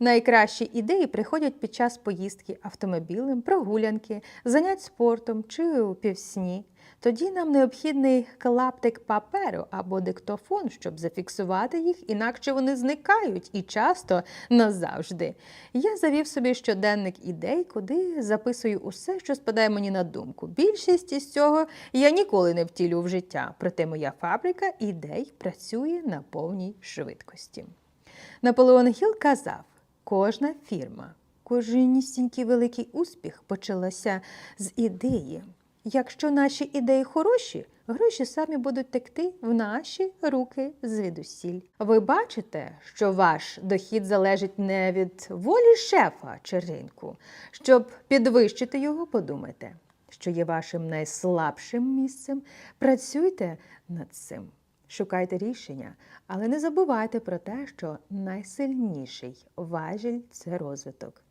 Найкращі ідеї приходять під час поїздки автомобілем, прогулянки, занять спортом чи у півсні. Тоді нам необхідний клаптик паперу або диктофон, щоб зафіксувати їх, інакше вони зникають і часто назавжди. Я завів собі щоденник ідей, куди записую усе, що спадає мені на думку. Більшість із цього я ніколи не втілю в життя, проте моя фабрика ідей працює на повній швидкості. Наполеон Гіл казав: кожна фірма, кожнісінький великий успіх почалася з ідеї. Якщо наші ідеї хороші, гроші самі будуть текти в наші руки звідусіль. Ви бачите, що ваш дохід залежить не від волі шефа чи ринку. Щоб підвищити його, подумайте, що є вашим найслабшим місцем. Працюйте над цим. Шукайте рішення, але не забувайте про те, що найсильніший важіль це розвиток.